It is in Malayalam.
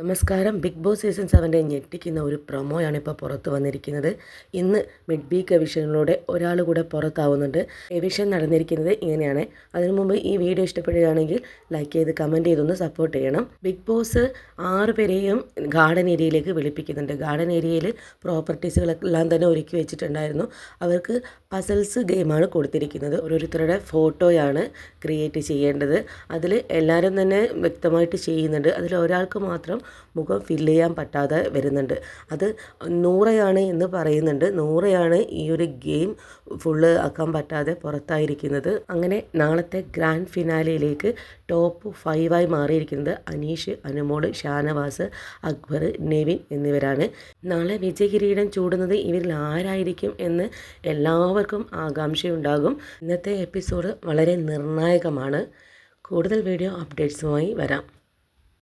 നമസ്കാരം. ബിഗ് ബോസ് സീസൺ സെവന്റെ ഞെട്ടിക്കുന്ന ഒരു പ്രൊമോയാണ് ഇപ്പോൾ പുറത്ത് വന്നിരിക്കുന്നത്. ഇന്ന് മിഡ് വീക്ക് എവിഷനിലൂടെ ഒരാൾ കൂടെ പുറത്താവുന്നുണ്ട്. എവിഷൻ നടന്നിരിക്കുന്നത് ഇങ്ങനെയാണ്. അതിനു മുമ്പ് ഈ വീഡിയോ ഇഷ്ടപ്പെടുകയാണെങ്കിൽ ലൈക്ക് ചെയ്ത് കമന്റ് ചെയ്തൊന്ന് സപ്പോർട്ട് ചെയ്യണം. ബിഗ് ബോസ് ആറ് പേരെയും ഗാർഡൻ ഏരിയയിലേക്ക് വിളിപ്പിക്കുന്നുണ്ട്. ഗാർഡൻ ഏരിയയിൽ പ്രോപ്പർട്ടീസുകളെല്ലാം തന്നെ ഒരുക്കി വെച്ചിട്ടുണ്ടായിരുന്നു. അവർക്ക് പസൽസ് ഗെയിമാണ് കൊടുത്തിരിക്കുന്നത്. ഓരോരുത്തരുടെ ഫോട്ടോയാണ് ക്രിയേറ്റ് ചെയ്യേണ്ടത്. അതിൽ എല്ലാവരും തന്നെ വ്യക്തമായിട്ട് ചെയ്യുന്നുണ്ട്. അതിൽ ഒരാൾക്ക് മാത്രം മുഖം ഫില്ല് ചെയ്യാൻ പറ്റാതെ വരുന്നുണ്ട്. അത് നൂറയാണ് എന്ന് പറയുന്നുണ്ട്. നൂറയാണ് ഈ ഒരു ഗെയിം ഫുള്ള് ആക്കാൻ പറ്റാതെ പുറത്തായിരിക്കുന്നത്. അങ്ങനെ നാളത്തെ ഗ്രാൻഡ് ഫിനാലയിലേക്ക് ടോപ്പ് ഫൈവായി മാറിയിരിക്കുന്നത് അനീഷ് അനുമോൾ ഷാനവാസ് അക്ബർ നെവിൻ എന്നിവരാണ്. നാളെ വിജയകിരീടം ചൂടുന്നത് ഇവരിൽ ആരായിരിക്കും എന്ന് എല്ലാവർക്കും ആകാംക്ഷയുണ്ടാകും. ഇന്നത്തെ എപ്പിസോഡ് വളരെ നിർണായകമാണ്. കൂടുതൽ വീഡിയോ അപ്ഡേറ്റ്സുമായി വരാം.